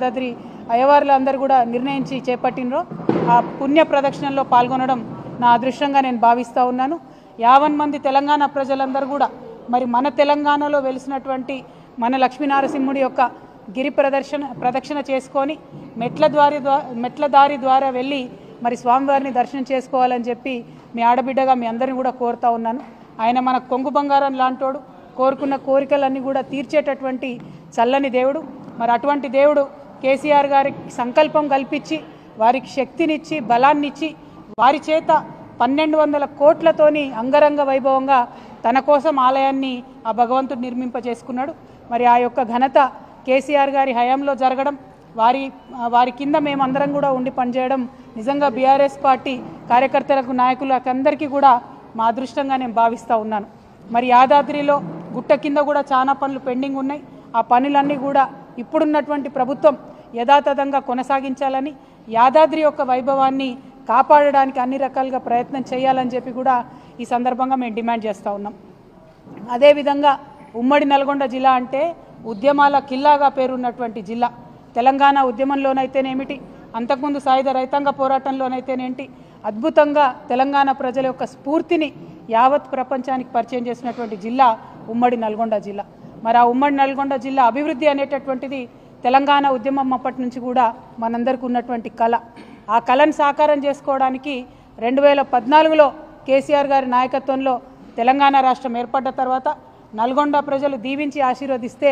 యాదాద్రి అయ్యవార్లు అందరూ కూడా నిర్ణయించి చేపట్టినరో ఆ పుణ్య ప్రదక్షిణలో పాల్గొనడం నా అదృష్టంగా నేను భావిస్తూ ఉన్నాను. యావన్ మంది తెలంగాణ ప్రజలందరూ కూడా మరి మన తెలంగాణలో వెలిసినటువంటి మన లక్ష్మీనారసింహుడి యొక్క గిరి ప్రదర్శన ప్రదక్షిణ చేసుకొని మెట్ల ద్వారి మెట్ల దారి ద్వారా వెళ్ళి మరి స్వామివారిని దర్శనం చేసుకోవాలని చెప్పి మీ ఆడబిడ్డగా మీ అందరిని కూడా కోరుతా ఉన్నాను. ఆయన మన కొంగు బంగారం లాంటోడు. కోరుకున్న కోరికలన్నీ కూడా తీర్చేటటువంటి చల్లని దేవుడు. మరి అటువంటి దేవుడు కేసీఆర్ గారికి సంకల్పం కల్పించి వారికి శక్తినిచ్చి బలాన్నిచ్చి వారి చేత పన్నెండు వందల కోట్లతోని అంగరంగ వైభవంగా తన కోసం ఆలయాన్ని ఆ భగవంతుడు నిర్మింపజేసుకున్నాడు. మరి ఆ యొక్క ఘనత కేసీఆర్ గారి హయాంలో జరగడం వారి వారి కింద మేమందరం కూడా ఉండి పనిచేయడం నిజంగా బీఆర్ఎస్ పార్టీ కార్యకర్తలకు నాయకులకు అందరికీ కూడా మా అదృష్టంగా నేను భావిస్తూ ఉన్నాను. మరి యాదాద్రిలో గుట్ట కింద కూడా చాలా పనులు పెండింగ్ ఉన్నాయి. ఆ పనులన్నీ కూడా ఇప్పుడున్నటువంటి ప్రభుత్వం యథాతథంగా కొనసాగించాలని యాదాద్రి యొక్క వైభవాన్ని కాపాడడానికి అన్ని రకాలుగా ప్రయత్నం చేయాలని చెప్పి కూడా ఈ సందర్భంగా మేము డిమాండ్ చేస్తూ ఉన్నాం. అదేవిధంగా ఉమ్మడి నల్గొండ జిల్లా అంటే ఉద్యమాల కిల్లాగా పేరున్నటువంటి జిల్లా. తెలంగాణ ఉద్యమంలోనైతేనేమిటి? అంతకుముందు సాయుధ రైతాంగ పోరాటంలోనైతేనేంటి? అద్భుతంగా తెలంగాణ ప్రజల యొక్క స్ఫూర్తిని యావత్ ప్రపంచానికి పరిచయం చేసినటువంటి జిల్లా ఉమ్మడి నల్గొండ జిల్లా. మరి ఆ ఉమ్మడి నల్గొండ జిల్లా అభివృద్ధి అనేటటువంటిది తెలంగాణ ఉద్యమం అప్పటి నుంచి కూడా మనందరికీ ఉన్నటువంటి కళ. ఆ కళను సాకారం చేసుకోవడానికి రెండు వేల పద్నాలుగులో కేసీఆర్ గారి నాయకత్వంలో తెలంగాణ రాష్ట్రం ఏర్పడ్డ తర్వాత నల్గొండ ప్రజలు దీవించి ఆశీర్వదిస్తే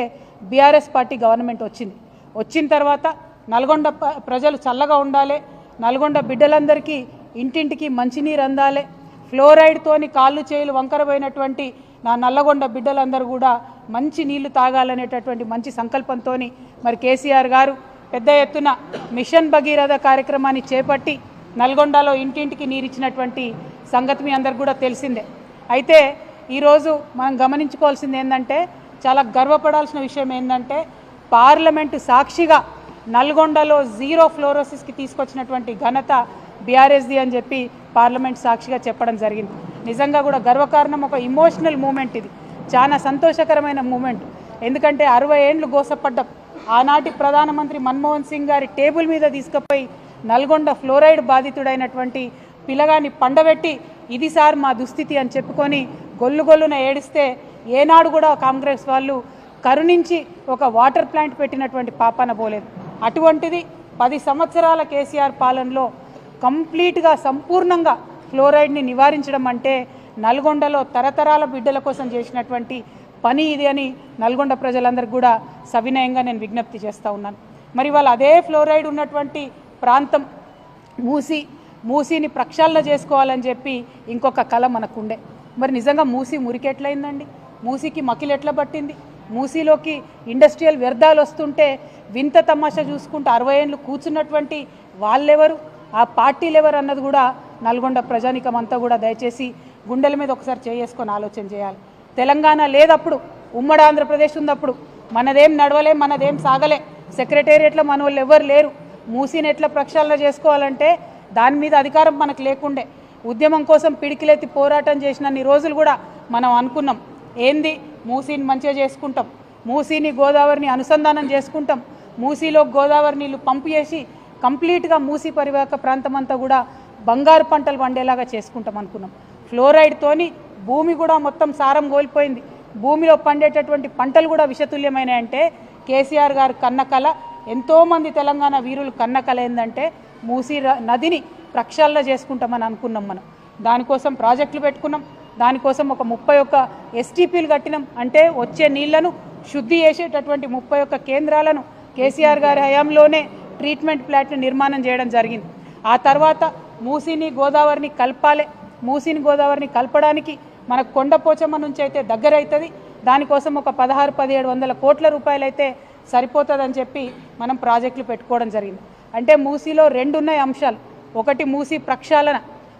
బీఆర్ఎస్ పార్టీ గవర్నమెంట్ వచ్చింది. వచ్చిన తర్వాత నల్గొండ ప్రజలు చల్లగా ఉండాలి నల్గొండ బిడ్డలందరికీ ఇంటింటికి మంచినీరు అందాలి ఫ్లోరైడ్తోని కాళ్ళు చేతులు వంకరపోయినటువంటి నా నల్లగొండ బిడ్డలందరూ కూడా మంచి నీళ్ళు తాగాలనేటటువంటి మంచి సంకల్పంతో మరి కేసీఆర్ గారు పెద్ద ఎత్తున మిషన్ భగీరథ కార్యక్రమాన్ని చేపట్టి నల్గొండలో ఇంటింటికి నీరిచ్చినటువంటి సంగతి మీ అందరికి కూడా తెలిసిందే. అయితే ఈరోజు మనం గమనించుకోవాల్సింది ఏంటంటే చాలా గర్వపడాల్సిన విషయం ఏంటంటే పార్లమెంటు సాక్షిగా నల్గొండలో జీరో ఫ్లోరోసిస్కి తీసుకొచ్చినటువంటి ఘనత బీఆర్ఎస్ది అని చెప్పి పార్లమెంట్ సాక్షిగా చెప్పడం జరిగింది. నిజంగా కూడా గర్వకారణం ఒక ఇమోషనల్ మూమెంట్ ఇది. చాలా సంతోషకరమైన మూమెంట్. ఎందుకంటే అరవై ఏండ్లు గోసపడ్డం. ఆనాటి ప్రధానమంత్రి మన్మోహన్ సింగ్ గారి టేబుల్ మీద తీసుకుపోయి నల్గొండ ఫ్లోరైడ్ బాధితుడైనటువంటి పిల్లగాని పండబెట్టి ఇది సార్ మా దుస్థితి అని చెప్పుకొని గొల్లు గొల్లున ఏడిస్తే ఏనాడు కూడా కాంగ్రెస్ వాళ్ళు కరుణించి ఒక వాటర్ ప్లాంట్ పెట్టినటువంటి పాపన పోలేదు. అటువంటిది పది సంవత్సరాల కేసీఆర్ పాలనలో కంప్లీట్గా సంపూర్ణంగా ఫ్లోరైడ్ని నివారించడం అంటే నల్గొండలో తరతరాల బిడ్డల కోసం చేసినటువంటి పని ఇది అని నల్గొండ ప్రజలందరికీ కూడా సవినయంగా నేను విజ్ఞప్తి చేస్తూ ఉన్నాను. మరి వాళ్ళు అదే ఫ్లోరైడ్ ఉన్నటువంటి ప్రాంతం మూసి మూసిని ప్రక్షాళన చేసుకోవాలని చెప్పి ఇంకొక కళ మనకుండే. మరి నిజంగా మూసి మురికెట్లయిందండి? మూసికి మకిలెట్లా పట్టింది? మూసీలోకి ఇండస్ట్రియల్ వ్యర్థాలు వస్తుంటే వింత తమాషా చూసుకుంటూ అరవై ఏళ్ళు కూర్చున్నటువంటి వాళ్ళెవరు? ఆ పార్టీలు ఎవరు అన్నది కూడా నల్గొండ ప్రజానికం అంతా కూడా దయచేసి గుండెల మీద ఒకసారి చేసుకొని ఆలోచన చేయాలి. తెలంగాణ లేదప్పుడు ఉమ్మడి ఆంధ్రప్రదేశ్ ఉన్నప్పుడు మనదేం నడవలే మనదేం సాగలే. సెక్రటేరియట్లో మన వాళ్ళు ఎవరు లేరు. మూసీని ఎట్లా ప్రక్షాళన చేసుకోవాలంటే దాని మీద అధికారం మనకు లేకుండే. ఉద్యమం కోసం పిడికిలెత్తి పోరాటం చేసినన్ని రోజులు కూడా మనం అనుకున్నాం. ఏంది? మూసీని మంచిగా చేసుకుంటాం. మూసీని గోదావరిని అనుసంధానం చేసుకుంటాం. మూసీలో గోదావరి నీళ్ళు పంపు చేసి కంప్లీట్గా మూసీ పరివాహక ప్రాంతం అంతా కూడా బంగారు పంటలు పండేలాగా చేసుకుంటాం అనుకున్నాం. క్లోరైడ్తోని భూమి కూడా మొత్తం సారం కోల్పోయింది. భూమిలో పండేటటువంటి పంటలు కూడా విషతుల్యమైనాయి అంటే కేసీఆర్ గారు కన్నకల ఎంతోమంది తెలంగాణ వీరులు కన్నకల ఏంటంటే మూసీ నదిని ప్రక్షాళన చేసుకుంటామని అనుకున్నాం మనం. దానికోసం ప్రాజెక్టులు పెట్టుకున్నాం. దానికోసం ఒక ముప్పై ఒక్క ఎస్టీపీలు కట్టినాం. అంటే వచ్చే నీళ్ళను శుద్ధి చేసేటటువంటి ముప్పై ఒక్క కేంద్రాలను కేసీఆర్ గారి హయాంలోనే ట్రీట్మెంట్ ప్లాంట్ నిర్మాణం చేయడం జరిగింది. ఆ తర్వాత మూసీని గోదావరిని కలపాలి. మూసీని గోదావరిని కలపడానికి మనకు కొండపోచమ్మ నుంచి అయితే దగ్గర అవుతుంది దానికోసం ఒక పదహారు పదిహేడు వందల కోట్ల రూపాయలు అయితే సరిపోతుందని చెప్పి మనం ప్రాజెక్టులు పెట్టుకోవడం జరిగింది. అంటే మూసీలో రెండు ఉన్నాయి అంశాలు. ఒకటి మూసీ ప్రక్షాళన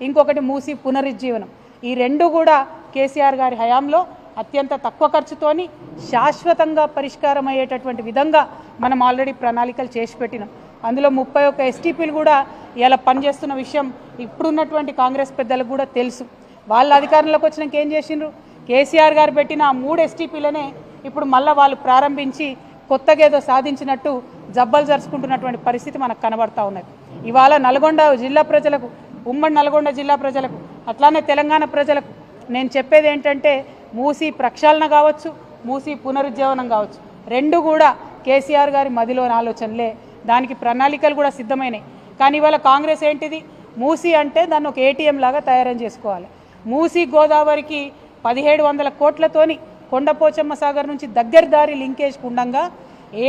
ఇంకొకటి మూసీ పునరుజ్జీవనం. ఈ రెండు కూడా కేసీఆర్ గారి హయాంలో అత్యంత తక్కువ ఖర్చుతోని శాశ్వతంగా పరిష్కారం అయ్యేటటువంటి విధంగా మనం ఆల్రెడీ ప్రణాళికలు చేసి పెట్టినాం. అందులో ముప్పై ఒక్క ఎస్టీపీలు కూడా ఇలా పనిచేస్తున్న విషయం ఇప్పుడున్నటువంటి కాంగ్రెస్ పెద్దలకు కూడా తెలుసు. వాళ్ళ అధికారంలోకి వచ్చినాక ఏం చేసిండ్రు? కేసీఆర్ గారు పెట్టిన ఆ మూడు ఎస్టీపీలనే ఇప్పుడు మళ్ళీ వాళ్ళు ప్రారంభించి కొత్తగా ఏదో సాధించినట్టు జబ్బలు జరుచుకుంటున్నటువంటి పరిస్థితి మనకు కనబడతా ఉన్నది. ఇవాళ నల్గొండ జిల్లా ప్రజలకు ఉమ్మడి నల్గొండ జిల్లా ప్రజలకు అట్లానే తెలంగాణ ప్రజలకు నేను చెప్పేది ఏంటంటే మూసి ప్రక్షాళన కావచ్చు మూసి పునరుజ్జీవనం కావచ్చు. రెండు కూడా కేసీఆర్ గారి మదిలోని ఆలోచనలే. దానికి ప్రణాళికలు కూడా సిద్ధమైనాయి. కానీ ఇవాళ కాంగ్రెస్ ఏంటిది? మూసీ అంటే దాన్ని ఒక ఏటీఎం లాగా తయారు చేసుకోవాలి. మూసీ గోదావరికి పదిహేడు వందల కోట్లతోని కొండపోచమ్మ సాగర్ నుంచి దగ్గర దారి లింకేజ్ ఉండగా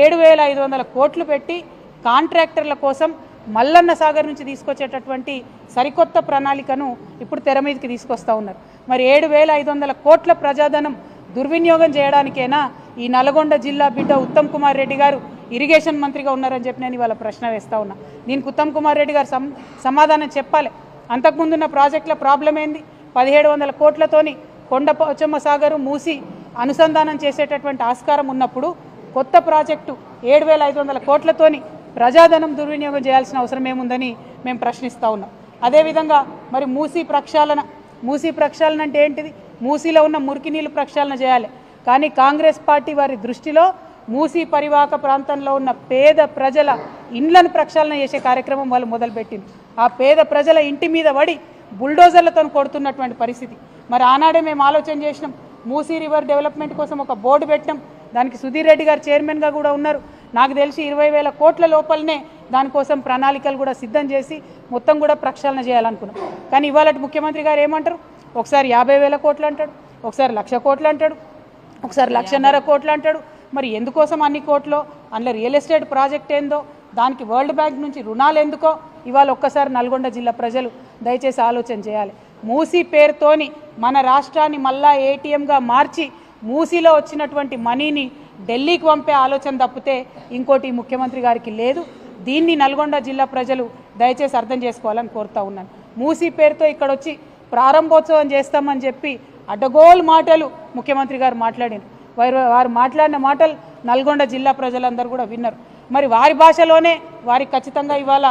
ఏడు వేల ఐదు వందల కోట్లు పెట్టి కాంట్రాక్టర్ల కోసం మల్లన్న సాగర్ నుంచి తీసుకొచ్చేటటువంటి సరికొత్త ప్రణాళికను ఇప్పుడు తెర మీదకి తీసుకొస్తా ఉన్నారు. మరి ఏడు వేల ఐదు వందల కోట్ల ప్రజాధనం దుర్వినియోగం చేయడానికేనా ఈ నల్గొండ జిల్లా బిడ్డ ఉత్తమ్ కుమార్ రెడ్డి గారు ఇరిగేషన్ మంత్రిగా ఉన్నారని చెప్పి నేను ఇవాళ ప్రశ్న వేస్తా ఉన్నా. దీనికి ఉత్తమ్ కుమార్ రెడ్డి గారు సమ్ సమాధానం చెప్పాలి. అంతకుముందున్న ప్రాజెక్టుల ప్రాబ్లం ఏంది? పదిహేడు వందల కోట్లతోని కొండ పోచమ్మ సాగరు మూసి అనుసంధానం చేసేటటువంటి ఆస్కారం ఉన్నప్పుడు కొత్త ప్రాజెక్టు ఏడు వేల ఐదు వందల కోట్లతోని ప్రజాధనం దుర్వినియోగం చేయాల్సిన అవసరం ఏముందని మేము ప్రశ్నిస్తూ ఉన్నాం. అదేవిధంగా మరి మూసీ ప్రక్షాళన మూసీ ప్రక్షాళన అంటే ఏంటిది? మూసీలో ఉన్న మురికి నీళ్ళు ప్రక్షాళన చేయాలి. కానీ కాంగ్రెస్ పార్టీ వారి దృష్టిలో మూసీ పరివాహక ప్రాంతంలో ఉన్న పేద ప్రజల ఇండ్లను ప్రక్షాళన చేసే కార్యక్రమం వాళ్ళు మొదలుపెట్టింది ఆ పేద ప్రజల ఇంటి మీద పడి బుల్డోజర్లతో కొడుతున్నటువంటి పరిస్థితి. మరి ఆనాడే మేము ఆలోచన చేసినాం మూసీ రివర్ డెవలప్మెంట్ కోసం ఒక బోర్డు పెట్టినాం. దానికి సుధీర్ రెడ్డి గారు చైర్మన్గా కూడా ఉన్నారు. నాకు తెలిసి ఇరవై వేల కోట్ల లోపలనే దానికోసం ప్రణాళికలు కూడా సిద్ధం చేసి మొత్తం కూడా ప్రక్షాళన చేయాలనుకున్నాం. కానీ ఇవాళ ముఖ్యమంత్రి గారు ఏమంటారు? ఒకసారి యాభై వేల కోట్లు అంటాడు ఒకసారి లక్ష కోట్లు అంటాడు ఒకసారి లక్షన్నర కోట్లు అంటాడు మరి ఎందుకోసం అన్ని కోట్లో? అందులో రియల్ ఎస్టేట్ ప్రాజెక్ట్ ఏందో? దానికి వరల్డ్ బ్యాంక్ నుంచి రుణాలు ఎందుకో? ఇవాళ ఒక్కసారి నల్గొండ జిల్లా ప్రజలు దయచేసి ఆలోచన చేయాలి. మూసీ పేరుతోని మన రాష్ట్రాన్ని మళ్ళా ఏటీఎంగా మార్చి మూసీలో వచ్చినటువంటి మనీని ఢిల్లీకి పంపే ఆలోచన తప్పితే ఇంకోటి ముఖ్యమంత్రి గారికి లేదు. దీన్ని నల్గొండ జిల్లా ప్రజలు దయచేసి అర్థం చేసుకోవాలని కోరుతా ఉన్నాను. మూసీ పేరుతో ఇక్కడ వచ్చి ప్రారంభోత్సవం చేస్తామని చెప్పి అడ్డగోలు మాటలు ముఖ్యమంత్రి గారు మాట్లాడారు. వారు వారు మాట్లాడిన మాటలు నల్గొండ జిల్లా ప్రజలందరూ కూడా విన్నారు. మరి వారి భాషలోనే వారికి ఖచ్చితంగా ఇవాళ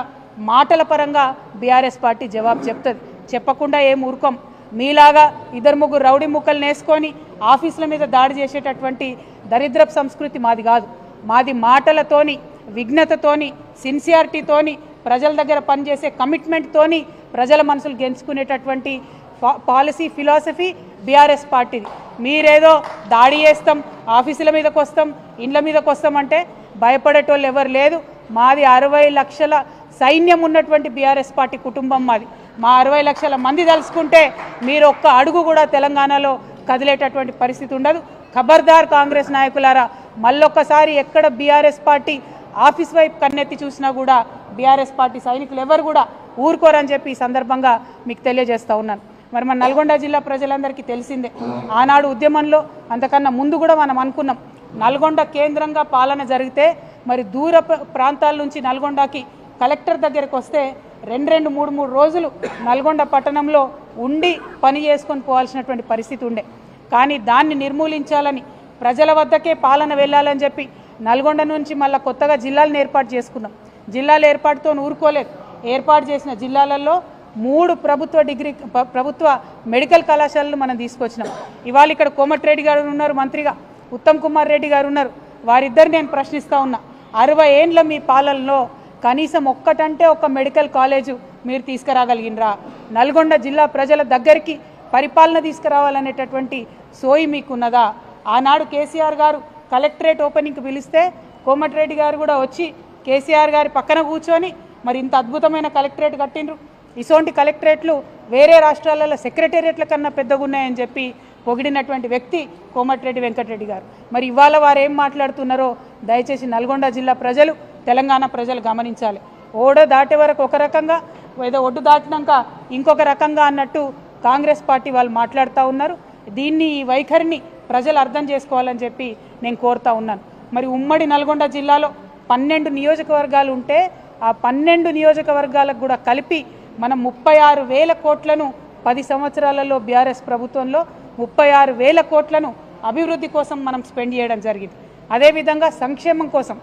మాటల పరంగా బీఆర్ఎస్ పార్టీ జవాబు చెప్తుంది. చెప్పకుండా ఏం ఊరుకోం. మీలాగా ఇద్దరు ముగ్గురు రౌడీ ముక్కలు నేసుకొని ఆఫీసుల మీద దాడి చేసేటటువంటి దరిద్రపు సంస్కృతి మాది కాదు. మాది మాటలతోని విఘ్నతతోని సిన్సియారిటీతోని ప్రజల దగ్గర పనిచేసే కమిట్మెంట్తోని ప్రజల మనసులు గెంచుకునేటటువంటి పాలసీ ఫిలాసఫీ బీఆర్ఎస్ పార్టీది. మీరేదో దాడి చేస్తాం ఆఫీసుల మీదకి వస్తాం ఇండ్ల మీదకి వస్తాం అంటే భయపడేటోళ్ళు ఎవరు లేదు. మాది అరవై లక్షల సైన్యం ఉన్నటువంటి బీఆర్ఎస్ పార్టీ కుటుంబం మాది. మా అరవై లక్షల మంది తలుసుకుంటే మీరు ఒక్క అడుగు కూడా తెలంగాణలో కదిలేటటువంటి పరిస్థితి ఉండదు. ఖబర్దార్ కాంగ్రెస్ నాయకులారా మళ్ళొక్కసారి ఎక్కడ బీఆర్ఎస్ పార్టీ ఆఫీస్ వైపు కన్నెత్తి చూసినా కూడా బీఆర్ఎస్ పార్టీ సైనికులు ఎవరు కూడా ఊరుకోరని చెప్పి ఈ సందర్భంగా మీకు తెలియజేస్తా ఉన్నాను. మరి మన నల్గొండ జిల్లా ప్రజలందరికీ తెలిసిందే. ఆనాడు ఉద్యమంలో అంతకన్నా ముందు కూడా మనం అనుకున్నాం నల్గొండ కేంద్రంగా పాలన జరిగితే మరి దూర ప్రాంతాల నుంచి నల్గొండకి కలెక్టర్ దగ్గరికి వస్తే రెండు రెండు మూడు మూడు రోజులు నల్గొండ పట్టణంలో ఉండి పని చేసుకొని పోవాల్సినటువంటి పరిస్థితి ఉండే. కానీ దాన్ని నిర్మూలించాలని ప్రజల వద్దకే పాలన వెళ్ళాలని చెప్పి నల్గొండ నుంచి మళ్ళీ కొత్తగా జిల్లాలను ఏర్పాటు చేసుకున్నాం. జిల్లాల ఏర్పాటుతో ఊరుకోలేదు. ఏర్పాటు చేసిన జిల్లాలలో మూడు ప్రభుత్వ డిగ్రీ ప్రభుత్వ మెడికల్ కళాశాలలు మనం తీసుకొచ్చినాం. ఇవాళ ఇక్కడ కోమటిరెడ్డి గారు ఉన్నారు మంత్రిగా. ఉత్తమ్ కుమార్ రెడ్డి గారు ఉన్నారు. వారిద్దరు నేను ప్రశ్నిస్తా ఉన్నా. అరవై ఏండ్ల మీ పాలనలో కనీసం ఒక్కటంటే ఒక మెడికల్ కాలేజు మీరు తీసుకురాగలిగినరా? నల్గొండ జిల్లా ప్రజల దగ్గరికి పరిపాలన తీసుకురావాలనేటటువంటి సోయి మీకున్నదా? ఆనాడు కేసీఆర్ గారు కలెక్టరేట్ ఓపెనింగ్కి పిలిస్తే కోమటిరెడ్డి గారు కూడా వచ్చి కేసీఆర్ గారి పక్కన కూర్చొని మరి ఇంత అద్భుతమైన కలెక్టరేట్ కట్టిండ్రు. ఇసోంటి కలెక్టరేట్లు వేరే రాష్ట్రాలలో సెక్రటేరియట్ల కన్నా పెద్దగా ఉన్నాయని చెప్పి పొగిడినటువంటి వ్యక్తి కోమటిరెడ్డి వెంకటరెడ్డి గారు. మరి ఇవాళ వారు ఏం మాట్లాడుతున్నారో దయచేసి నల్గొండ జిల్లా ప్రజలు తెలంగాణ ప్రజలు గమనించాలి. ఓడ దాటే వరకు ఒక రకంగా ఏదో ఒడ్డు దాటినాక ఇంకొక రకంగా అన్నట్టు కాంగ్రెస్ పార్టీ వాళ్ళు మాట్లాడుతూ ఉన్నారు. దీన్ని ఈ వైఖరిని ప్రజలు అర్థం చేసుకోవాలని చెప్పి నేను కోరుతా ఉన్నాను. మరి ఉమ్మడి నల్గొండ జిల్లాలో పన్నెండు నియోజకవర్గాలు ఉంటే ఆ పన్నెండు నియోజకవర్గాలకు కూడా కలిపి మనం ముప్పై ఆరు వేల కోట్లను పది సంవత్సరాలలో బీఆర్ఎస్ ప్రభుత్వంలో ముప్పై ఆరు వేల కోట్లను అభివృద్ధి కోసం మనం స్పెండ్ చేయడం జరిగింది. అదేవిధంగా సంక్షేమం కోసం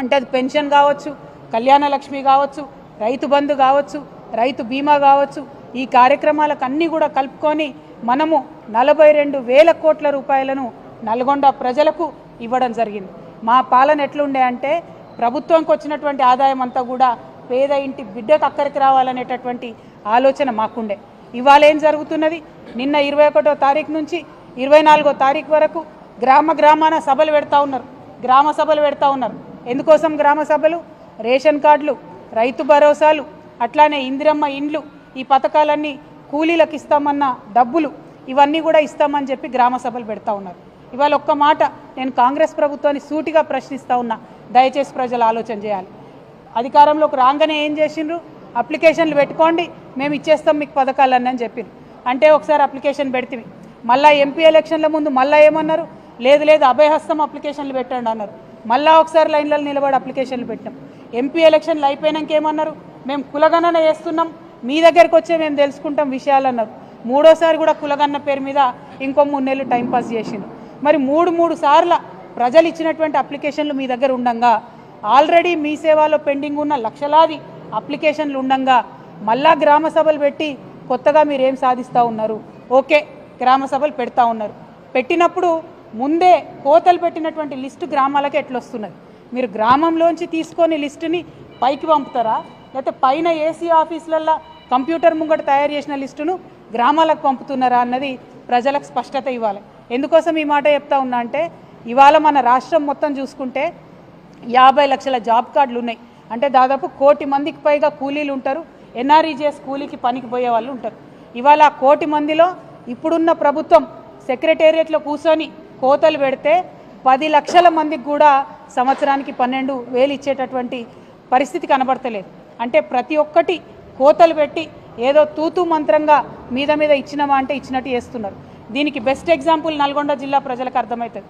అంటే అది పెన్షన్ కావచ్చు కళ్యాణ లక్ష్మి కావచ్చు రైతు బంధు కావచ్చు రైతు బీమా కావచ్చు ఈ కార్యక్రమాలకు అన్నీ కూడా కలుపుకొని మనము నలభై రెండు వేల కోట్ల రూపాయలను నల్గొండ ప్రజలకు ఇవ్వడం జరిగింది. మా పాలన ఎట్లుండే అంటే ప్రభుత్వంకి వచ్చినటువంటి ఆదాయం అంతా కూడా పేద ఇంటి బిడ్డకు అక్కడికి రావాలనేటటువంటి ఆలోచన మాకుండే. ఇవాళ ఏం జరుగుతున్నది? నిన్న ఇరవై ఒకటో తారీఖు నుంచి ఇరవై నాలుగో తారీఖు వరకు గ్రామ గ్రామాన సభలు పెడతా ఉన్నారు. గ్రామ సభలు పెడతా ఉన్నారు. ఎందుకోసం గ్రామ సభలు? రేషన్ కార్డులు రైతు భరోసాలు అట్లానే ఇందిరమ్మ ఇండ్లు ఈ పథకాలన్నీ కూలీలకు ఇస్తామన్న డబ్బులు ఇవన్నీ కూడా ఇస్తామని చెప్పి గ్రామ సభలు పెడతా ఉన్నారు. ఇవాళ ఒక్క మాట నేను కాంగ్రెస్ ప్రభుత్వాన్ని సూటిగా ప్రశ్నిస్తా ఉన్నా. దయచేసి ప్రజలు ఆలోచన చేయాలి. అధికారంలోకి రాగానే ఏం చేసిండ్రు? అప్లికేషన్లు పెట్టుకోండి మేము ఇచ్చేస్తాం మీకు పథకాలన్నీ అని చెప్పిండ్రు అంటే ఒకసారి అప్లికేషన్ పెడితే మళ్ళా ఎంపీ ఎలక్షన్ల ముందు మళ్ళీ ఏమన్నారు? లేదు లేదు అభయహస్తం అప్లికేషన్లు పెట్టండి అన్నారు. మళ్ళా ఒకసారి లైన్లలో నిలబడి అప్లికేషన్లు పెట్టాం ఎంపీ ఎలక్షన్లు అయిపోయినాక ఏమన్నారు? మేము కులగణన చేస్తున్నాం మీ దగ్గరికి వచ్చే మేము తెలుసుకుంటాం విషయాలు అన్నారు. మూడోసారి కూడా కులగన్న పేరు మీద ఇంకో మూడు నెలలు టైంపాస్ చేసిండు మరి మూడు మూడు సార్ల ప్రజలు ఇచ్చినటువంటి అప్లికేషన్లు మీ దగ్గర ఉండంగా ఆల్రెడీ మీ సేవలో పెండింగ్ ఉన్న లక్షలాది అప్లికేషన్లు ఉండంగా మళ్ళా గ్రామ సభలు పెట్టి కొత్తగా మీరు ఏం సాధిస్తూ ఉన్నారు? ఓకే గ్రామ సభలు పెడతా ఉన్నారు. పెట్టినప్పుడు ముందే కోతలు పెట్టినటువంటి లిస్టు గ్రామాలకి ఎట్లొస్తున్నది మీరు గ్రామంలోంచి తీసుకొని లిస్టుని పైకి పంపుతారా? లేకపోతే పైన ఏసీ ఆఫీసులల్లో కంప్యూటర్ ముంగట తయారు చేసిన లిస్టును గ్రామాలకు పంపుతున్నారా అన్నది ప్రజలకు స్పష్టత ఇవ్వాలి. ఎందుకోసం ఈ మాట చెప్తా ఉన్నా అంటే ఇవాళ మన రాష్ట్రం మొత్తం చూసుకుంటే యాభై లక్షల జాబ్ కార్డులు ఉన్నాయి. అంటే దాదాపు కోటి మందికి పైగా కూలీలు ఉంటారు. ఎన్ఆర్ఈజీఎస్ కూలీకి పనికి పోయే వాళ్ళు ఉంటారు. ఇవాళ ఆ కోటి మందిలో ఇప్పుడున్న ప్రభుత్వం సెక్రటేరియట్లో కూర్చొని కోతలు పెడితే పది లక్షల మందికి కూడా సంవత్సరానికి పన్నెండు వేలు ఇచ్చేటటువంటి పరిస్థితి కనబడతలేదు. అంటే ప్రతి ఒక్కటి కోతలు పెట్టి ఏదో తూతూ మంత్రంగా మీద మీద ఇచ్చినామా అంటే ఇచ్చినట్టు చేస్తున్నారు. దీనికి బెస్ట్ ఎగ్జాంపుల్ నల్గొండ జిల్లా ప్రజలకు అర్థమవుతుంది.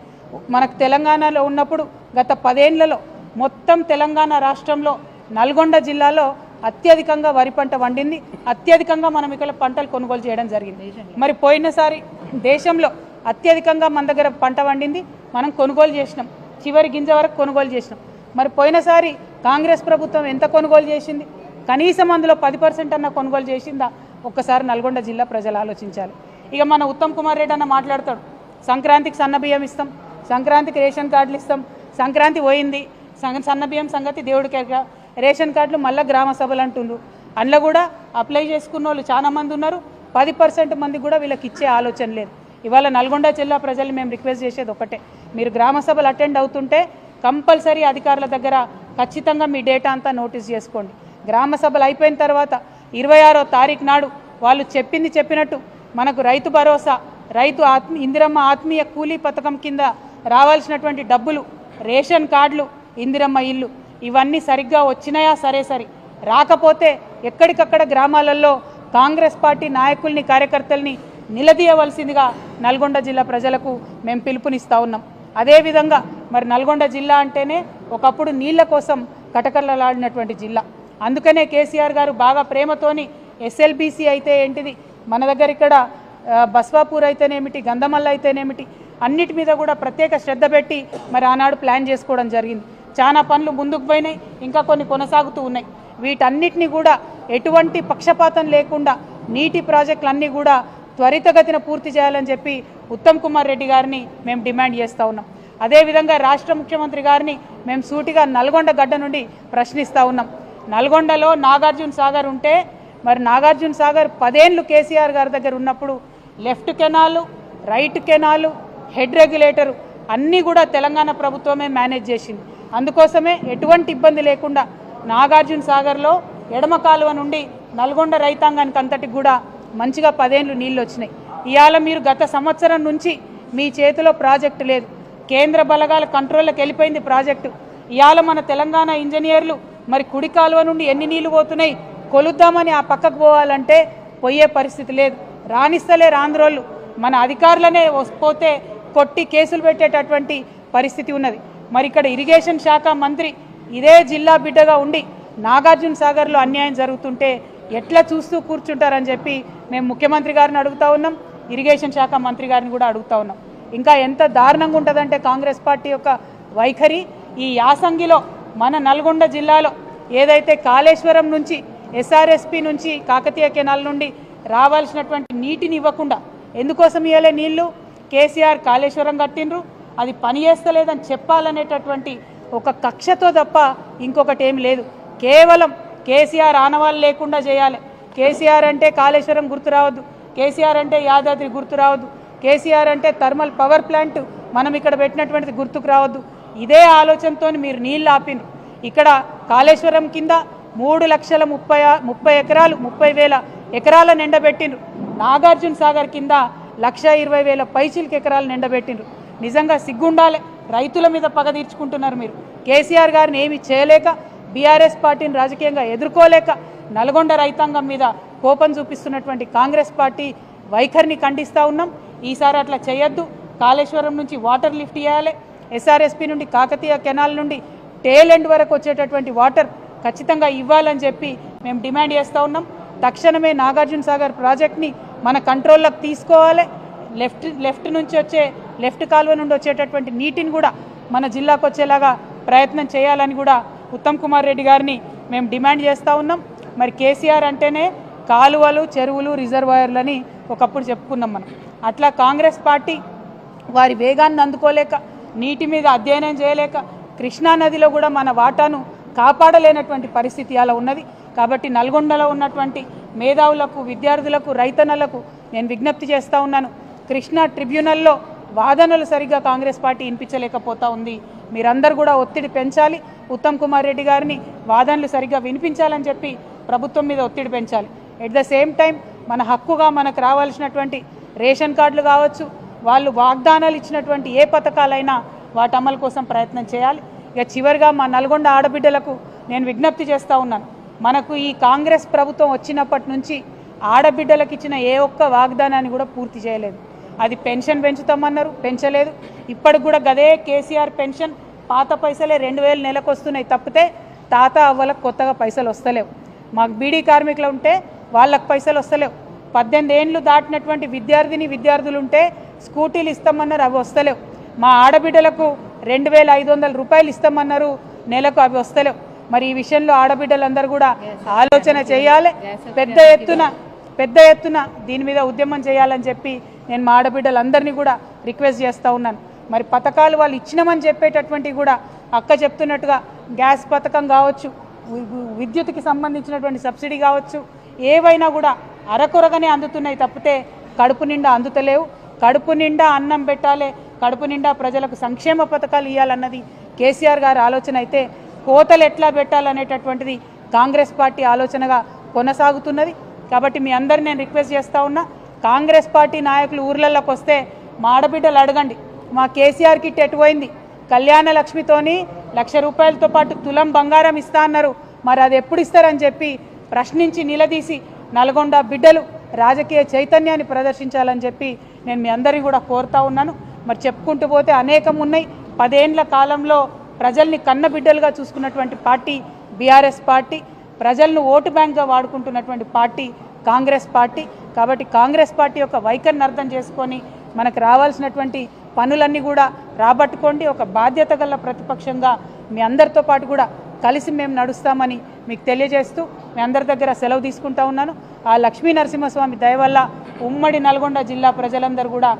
మనకు తెలంగాణలో ఉన్నప్పుడు గత పదేళ్ళలో మొత్తం తెలంగాణ రాష్ట్రంలో నల్గొండ జిల్లాలో అత్యధికంగా వరి పంట వండింది. అత్యధికంగా మనం ఇక్కడ పంటలు కొనుగోలు చేయడం జరిగింది. మరి పోయినసారి దేశంలో అత్యధికంగా మన దగ్గర పంట వండింది. మనం కొనుగోలు చేసినాం. చివరి గింజ వరకు కొనుగోలు చేసినాం. మరి పోయినసారి కాంగ్రెస్ ప్రభుత్వం ఎంత కొనుగోలు చేసింది? కనీసం అందులో పది పర్సెంట్ అన్న కొనుగోలు చేసిందా? ఒక్కసారి నల్గొండ జిల్లా ప్రజలు ఆలోచించాలి. ఇక మన ఉత్తమ్ కుమార్ రెడ్డి అన్న మాట్లాడతాడు. సంక్రాంతికి సన్న బియ్యం ఇస్తాం. సంక్రాంతికి రేషన్ కార్డులు ఇస్తాం. సంక్రాంతి పోయింది. సంగ సన్న బియ్యం సంగతి దేవుడికి రేషన్ కార్డులు మళ్ళీ గ్రామ సభలు అంటుండ్రు. అందులో కూడా అప్లై చేసుకున్న వాళ్ళు చాలామంది ఉన్నారు. పది పర్సెంట్ మంది కూడా వీళ్ళకి ఇచ్చే ఆలోచన లేదు. ఇవాళ నల్గొండ జిల్లా ప్రజలు మేము రిక్వెస్ట్ చేసేది ఒకటే. మీరు గ్రామ సభలు అటెండ్ అవుతుంటే కంపల్సరీ అధికారుల దగ్గర ఖచ్చితంగా మీ డేటా అంతా నోటీస్ చేసుకోండి. గ్రామ సభలు అయిపోయిన తర్వాత ఇరవై ఆరో తారీఖు నాడు వాళ్ళు చెప్పింది చెప్పినట్టు మనకు రైతు భరోసా రైతు ఆత్మ ఇందిరమ్మ ఆత్మీయ కూలీ పథకం కింద రావాల్సినటువంటి డబ్బులు రేషన్ కార్డులు ఇందిరమ్మ ఇల్లు ఇవన్నీ సరిగ్గా వచ్చినాయా? సరే సరి. రాకపోతే ఎక్కడికక్కడ గ్రామాలలో కాంగ్రెస్ పార్టీ నాయకుల్ని కార్యకర్తల్ని నిలదీయవలసిందిగా నల్గొండ జిల్లా ప్రజలకు మేము పిలుపునిస్తూ ఉన్నాం. అదేవిధంగా మరి నల్గొండ జిల్లా అంటేనే ఒకప్పుడు నీళ్ళ కోసం కటకళ్ళలాడినటువంటి జిల్లా. అందుకనే కేసీఆర్ గారు బాగా ప్రేమతోని ఎస్ఎల్బీసీ అయితే ఏంటిది? మన దగ్గర ఇక్కడ బస్వాపూర్ అయితేనేమిటి గంధమల్ల అయితేనేమిటి అన్నిటి మీద కూడా ప్రత్యేక శ్రద్ధ పెట్టి మరి ఆనాడు ప్లాన్ చేసుకోవడం జరిగింది. చాలా పనులు ముందుకు పోయినాయి ఇంకా కొన్ని కొనసాగుతూ ఉన్నాయి. వీటన్నిటిని కూడా ఎటువంటి పక్షపాతం లేకుండా నీటి ప్రాజెక్టులన్నీ కూడా త్వరితగతిన పూర్తి చేయాలని చెప్పి ఉత్తమ్ కుమార్ రెడ్డి గారిని మేము డిమాండ్ చేస్తూ ఉన్నాం. అదేవిధంగా రాష్ట్ర ముఖ్యమంత్రి గారిని మేము సూటిగా నల్గొండ గడ్డ నుండి ప్రశ్నిస్తూ ఉన్నాం. నల్గొండలో నాగార్జున సాగర్ ఉంటే మరి నాగార్జున సాగర్ పదేళ్ళు కేసీఆర్ గారి దగ్గర ఉన్నప్పుడు left canal right canal head regulator అన్నీ కూడా తెలంగాణ ప్రభుత్వమే మేనేజ్ చేసింది. అందుకోసమే ఎటువంటి ఇబ్బంది లేకుండా నాగార్జున సాగర్లో ఎడమ కాలువ నుండి నల్గొండ రైతాంగానికి అంతటికి కూడా మంచిగా పదేళ్ళు నీళ్ళు వచ్చినాయి ఇవాళ మీరు గత సంవత్సరం నుంచి మీ చేతిలో ప్రాజెక్టు లేదు. కేంద్ర బలగాల కంట్రోల్లోకి వెళ్ళిపోయింది ప్రాజెక్టు. ఇవాళ మన తెలంగాణ ఇంజనీర్లు మరి కుడి కాలువ నుండి ఎన్ని నీళ్ళు పోతున్నాయి కొలుద్దామని ఆ పక్కకు పోవాలంటే పోయే పరిస్థితి లేదు. రాణిస్తలేరు ఆంధ్రోళ్ళు మన అధికారులనే పోతే కొట్టి కేసులు పెట్టేటటువంటి పరిస్థితి ఉన్నది. మరి ఇక్కడ ఇరిగేషన్ శాఖ మంత్రి ఇదే జిల్లా బిడ్డగా ఉండి నాగార్జున సాగర్లో అన్యాయం జరుగుతుంటే ఎట్లా చూస్తూ కూర్చుంటారని చెప్పి మేము ముఖ్యమంత్రి గారిని అడుగుతా ఉన్నాం ఇరిగేషన్ శాఖ మంత్రి గారిని కూడా అడుగుతా ఉన్నాం. ఇంకా ఎంత దారుణంగా ఉంటుందంటే కాంగ్రెస్ పార్టీ యొక్క వైఖరి ఈ యాసంగిలో మన నల్గొండ జిల్లాలో ఏదైతే కాళేశ్వరం నుంచి ఎస్ఆర్ఎస్పి నుంచి కాకతీయ కెనాల్ నుండి రావాల్సినటువంటి నీటిని ఇవ్వకుండా ఎందుకోసం ఇవ్వలే నీళ్ళు? కేసీఆర్ కాళేశ్వరం కట్టిండ్రు. అది పని చేస్తలేదని చెప్పాలనేటటువంటి ఒక కక్షతో తప్ప ఇంకొకటి ఏం లేదు. కేవలం కేసీఆర్ ఆనవాళ్ళు లేకుండా చేయాలి. కేసీఆర్ అంటే కాళేశ్వరం గుర్తు రావద్దు. కేసీఆర్ అంటే యాదాద్రి గుర్తు రావద్దు. కేసీఆర్ అంటే థర్మల్ పవర్ ప్లాంట్ మనం ఇక్కడ పెట్టినటువంటిది గుర్తుకు రావద్దు. ఇదే ఆలోచనతో మీరు నీళ్ళు ఆపినరు ఇక్కడ కాళేశ్వరం కింద మూడు లక్షల ముప్పై ముప్పై ఎకరాలు ముప్పై వేల ఎకరాల నిండబెట్టిండ్రు నాగార్జున సాగర్ కింద లక్ష ఇరవై వేల పైచిలకి ఎకరాలు నిండబెట్టిండ్రు. నిజంగా సిగ్గుండాలే. రైతుల మీద పగ తీర్చుకుంటున్నారు మీరు. కేసీఆర్ గారిని ఏమి చేయలేక బీఆర్ఎస్ పార్టీని రాజకీయంగా ఎదుర్కోలేక నల్గొండ రైతాంగం మీద కోపం చూపిస్తున్నటువంటి కాంగ్రెస్ పార్టీ వైఖరిని ఖండిస్తూ ఉన్నాం. ఈసారి అట్లా చేయొద్దు. కాళేశ్వరం నుంచి వాటర్ లిఫ్ట్ చేయాలి. ఎస్ఆర్ఎస్పి నుండి కాకతీయ కెనాల్ నుండి టేల్ ఎండ్ వరకు వచ్చేటటువంటి వాటర్ ఖచ్చితంగా ఇవ్వాలని చెప్పి మేము డిమాండ్ చేస్తూ ఉన్నాం. తక్షణమే నాగార్జున సాగర్ ప్రాజెక్ట్ని మన కంట్రోల్లోకి తీసుకోవాలి. లెఫ్ట్ లెఫ్ట్ నుంచి వచ్చే లెఫ్ట్ కాలువ నుండి వచ్చేటటువంటి నీటిని కూడా మన జిల్లాకు వచ్చేలాగా ప్రయత్నం చేయాలని కూడా ఉత్తమ్ కుమార్ రెడ్డి గారిని మేము డిమాండ్ చేస్తూ ఉన్నాం. మరి కేసీఆర్ అంటేనే కాలువలు చెరువులు రిజర్వాయర్లని ఒకప్పుడు చెప్పుకున్నాం మనం. అట్లా కాంగ్రెస్ పార్టీ వారి వేగాన్ని అందుకోలేక నీటి మీద అధ్యయనం చేయలేక కృష్ణా నదిలో కూడా మన వాటాను కాపాడలేనటువంటి పరిస్థితి అలా ఉన్నది. కాబట్టి నల్గొండలో ఉన్నటువంటి మేధావులకు విద్యార్థులకు రైతన్నలకు నేను విజ్ఞప్తి చేస్తూ ఉన్నాను. కృష్ణా ట్రిబ్యునల్లో వాదనలు సరిగ్గా కాంగ్రెస్ పార్టీ వినిపించలేకపోతా ఉంది. మీరందరూ కూడా ఒత్తిడి పెంచాలి. ఉత్తమ్ కుమార్ రెడ్డి గారిని వాదనలు సరిగ్గా వినిపించాలని చెప్పి ప్రభుత్వం మీద ఒత్తిడి పెంచాలి. ఎట్ ద సేమ్ టైం మన హక్కుగా మనకు రావాల్సినటువంటి రేషన్ కార్డులు కావచ్చు వాళ్ళు వాగ్దానాలు ఇచ్చినటువంటి ఏ పథకాలైనా వాటి అమలు కోసం ప్రయత్నం చేయాలి. ఇక చివరిగా మా నల్గొండ ఆడబిడ్డలకు నేను విజ్ఞప్తి చేస్తూ ఉన్నాను. మనకు ఈ కాంగ్రెస్ ప్రభుత్వం వచ్చినప్పటి నుంచి ఆడబిడ్డలకు ఇచ్చిన ఏ ఒక్క వాగ్దానాన్ని కూడా పూర్తి చేయలేదు. అది పెన్షన్ పెంచుతామన్నారు పెంచలేదు. ఇప్పటికి కూడా గదే కేసీఆర్ పెన్షన్ పాత పైసలే రెండు వేలు నెలకు వస్తున్నాయి తప్పితే తాత అవ్వలకు కొత్తగా పైసలు వస్తలేవు. మాకు బీడీ కార్మికులు ఉంటే వాళ్ళకు పైసలు వస్తలేవు. పద్దెనిమిది ఏండ్లు దాటినటువంటి విద్యార్థిని విద్యార్థులు ఉంటే స్కూటీలు ఇస్తామన్నారు అవి వస్తలేవు. మా ఆడబిడ్డలకు రెండు వేల ఐదు వందల రూపాయలు ఇస్తామన్నారు నెలకు అవి వస్తలేవు. మరి ఈ విషయంలో ఆడబిడ్డలందరూ కూడా ఆలోచన చేయాలి. పెద్ద ఎత్తున పెద్ద ఎత్తున దీని మీద ఉద్యమం చేయాలని చెప్పి నేను మా ఆడబిడ్డలందరినీ కూడా రిక్వెస్ట్ చేస్తూ ఉన్నాను. మరి పథకాలు వాళ్ళు ఇచ్చినామని చెప్పేటటువంటివి కూడా అక్క చెప్తున్నట్టుగా గ్యాస్ పథకం కావచ్చు విద్యుత్కి సంబంధించినటువంటి సబ్సిడీ కావచ్చు ఏవైనా కూడా అరకొరగానే అందుతున్నాయి తప్పితే కడుపు నిండా అందుతలేవు. కడుపు నిండా అన్నం పెట్టాలి కడుపు నిండా ప్రజలకు సంక్షేమ పథకాలు ఇవ్వాలన్నది కేసీఆర్ గారి ఆలోచన అయితే కోతలు ఎట్లా పెట్టాలనేటటువంటిది కాంగ్రెస్ పార్టీ ఆలోచనగా కొనసాగుతున్నది. కాబట్టి మీ అందరిని నేను రిక్వెస్ట్ చేస్తూ ఉన్నా కాంగ్రెస్ పార్టీ నాయకులు ఊర్లలోకి వస్తే మా ఆడబిడ్డలు అడగండి. మా కేసీఆర్ కిట్ ఎటు పోయింది కళ్యాణ లక్ష్మితోని లక్ష రూపాయలతో పాటు తులం బంగారం ఇస్తా అన్నారు. మరి అది ఎప్పుడు ఇస్తారని చెప్పి ప్రశ్నించి నిలదీసి నల్గొండ బిడ్డలు రాజకీయ చైతన్యాన్ని ప్రదర్శించాలని చెప్పి నేను మీ అందరినీ కూడా కోరుతా ఉన్నాను. మరి చెప్పుకుంటూ పోతే అనేకం ఉన్నాయి. పదేండ్ల కాలంలో ప్రజల్ని కన్న బిడ్డలుగా చూసుకున్నటువంటి పార్టీ బీఆర్ఎస్ పార్టీ ప్రజలను ఓటు బ్యాంక్గా వాడుకుంటున్నటువంటి పార్టీ కాంగ్రెస్ పార్టీ. కాబట్టి కాంగ్రెస్ పార్టీ యొక్క వైఖరిని అర్థం చేసుకొని మనకు రావాల్సినటువంటి పనులన్నీ కూడా రాబట్టుకోండి. ఒక బాధ్యత గల ప్రతిపక్షంగా మీ అందరితో పాటు కూడా కలిసి మేము నడుస్తామని మీకు తెలియజేస్తూ మీ అందరి దగ్గర సెలవు తీసుకుంటా ఉన్నాను. ఆ లక్ష్మీ నరసింహస్వామి దయ వల్ల ఉమ్మడి నల్గొండ జిల్లా ప్రజలందరూ కూడా